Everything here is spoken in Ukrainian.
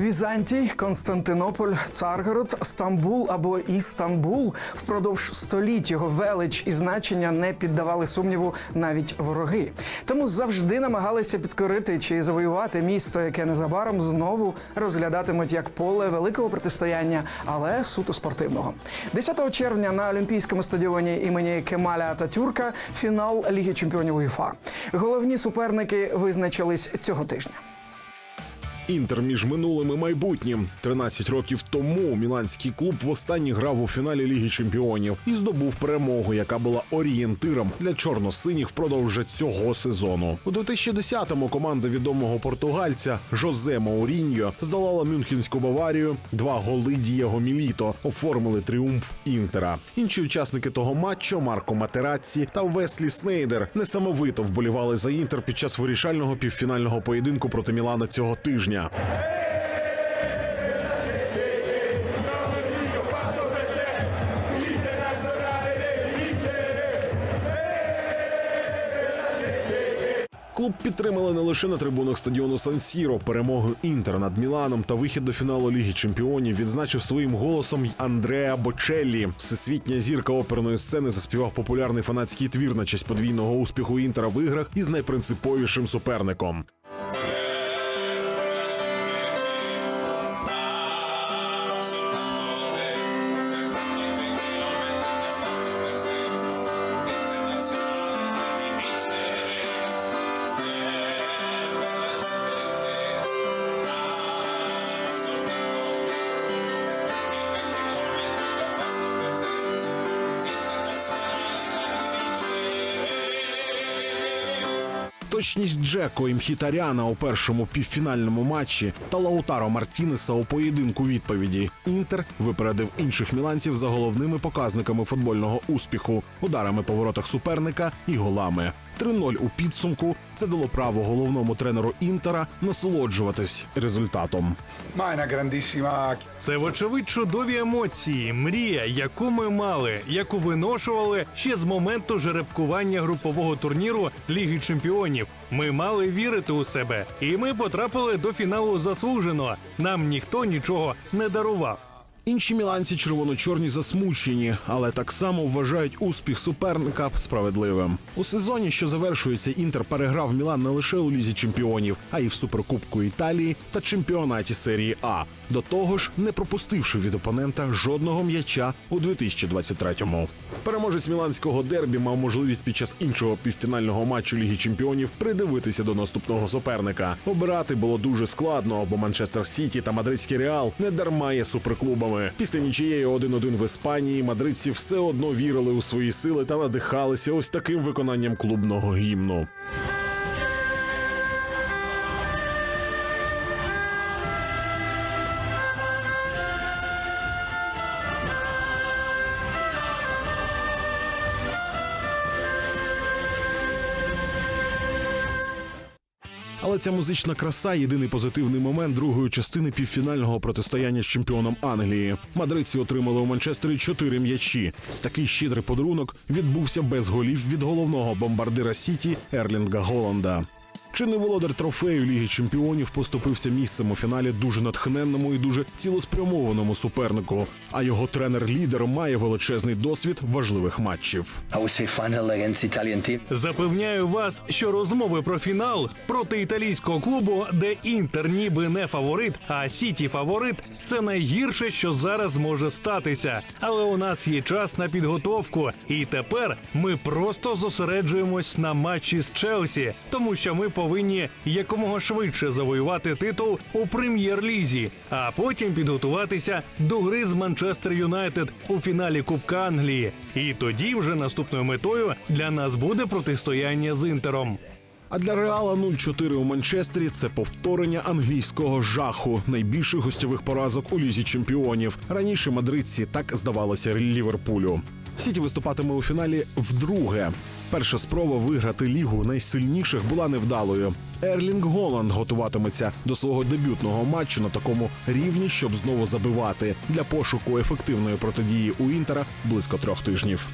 Візантій, Константинополь, Царгород, Стамбул або Істанбул впродовж століть його велич і значення не піддавали сумніву навіть вороги. Тому завжди намагалися підкорити чи завоювати місто, яке незабаром знову розглядатимуть як поле великого протистояння, але суто спортивного. 10 червня на Олімпійському стадіоні імені Кемаля Ататюрка фінал Ліги Чемпіонів УЄФА. Головні суперники визначились цього тижня. Інтер між минулим і майбутнім. 13 років тому міланський клуб востаннє грав у фіналі Ліги Чемпіонів і здобув перемогу, яка була орієнтиром для чорно-синіх впродовж цього сезону. У 2010-му команда відомого португальця Жозе Мауріньо здолала Мюнхенську Баварію. Два голи Дієго Міліто оформили тріумф Інтера. Інші учасники того матчу Марко Матерацці та Веслі Снейдер несамовито вболівали за інтер під час вирішального півфінального поєдинку проти Мілана цього тижня. Клуб підтримали не лише на трибунах стадіону Сан-Сіро. Перемогу Інтер над Міланом та вихід до фіналу Ліги Чемпіонів відзначив своїм голосом й Андреа Бочеллі. Всесвітня зірка оперної сцени заспівав популярний фанатський твір на честь подвійного успіху Інтера в іграх із найпринциповішим суперником. Точність Джеко і Мхітаряна у першому півфінальному матчі та Лаутаро Мартінеса у поєдинку відповіді. Інтер випередив інших міланців за головними показниками футбольного успіху, ударами по воротах суперника і голами. 3-0 у підсумку це дало право головному тренеру Інтера насолоджуватись результатом. Це, вочевидь, чудові емоції, мрія, яку ми мали, яку виношували ще з моменту жеребкування групового турніру Ліги Чемпіонів. Ми мали вірити у себе, і ми потрапили до фіналу заслужено. Нам ніхто нічого не дарував. Інші міланці червоно-чорні засмучені, але так само вважають успіх суперника справедливим. У сезоні, що завершується, інтер переграв Мілан не лише у лізі чемпіонів, а й в суперкубку Італії та чемпіонаті серії А. До того ж, не пропустивши від опонента жодного м'яча у 2023-му. Переможець міланського дербі мав можливість під час іншого півфінального матчу Ліги Чемпіонів придивитися до наступного суперника. Обирати було дуже складно, бо Манчестер Сіті та Мадридський Реал не дарма є суперклубами. Після нічієї 1-1 в Іспанії мадридці все одно вірили у свої сили та надихалися ось таким виконанням клубного гімну. Але ця музична краса єдиний позитивний момент другої частини півфінального протистояння з чемпіоном Англії. Мадридці отримали у Манчестері чотири м'ячі. Такий щедрий подарунок відбувся без голів від головного бомбардира Сіті Ерлінга Голланда. Чинний володар трофею Ліги Чемпіонів поступився місцем у фіналі дуже натхненному і дуже цілеспрямованому супернику. А його тренер-лідер має величезний досвід важливих матчів. Запевняю вас, що розмови про фінал проти італійського клубу, де інтер ніби не фаворит, а Сіті фаворит, це найгірше, що зараз може статися. Але у нас є час на підготовку, і тепер ми просто зосереджуємось на матчі з Челсі, тому що ми повинні якомога швидше завоювати титул у прем'єр-лізі, а потім підготуватися до гри з Манчестер Юнайтед у фіналі Кубка Англії. І тоді вже наступною метою для нас буде протистояння з інтером. А для Реала 0-4 у Манчестері це повторення англійського жаху, найбільших гостьових поразок у лізі чемпіонів. Раніше мадридці так здавалося Ліверпулю. Сіті виступатиме у фіналі вдруге. Перша спроба виграти лігу найсильніших була невдалою. Ерлінг Голланд готуватиметься до свого дебютного матчу на такому рівні, щоб знову забивати для пошуку ефективної протидії у інтера близько трьох тижнів.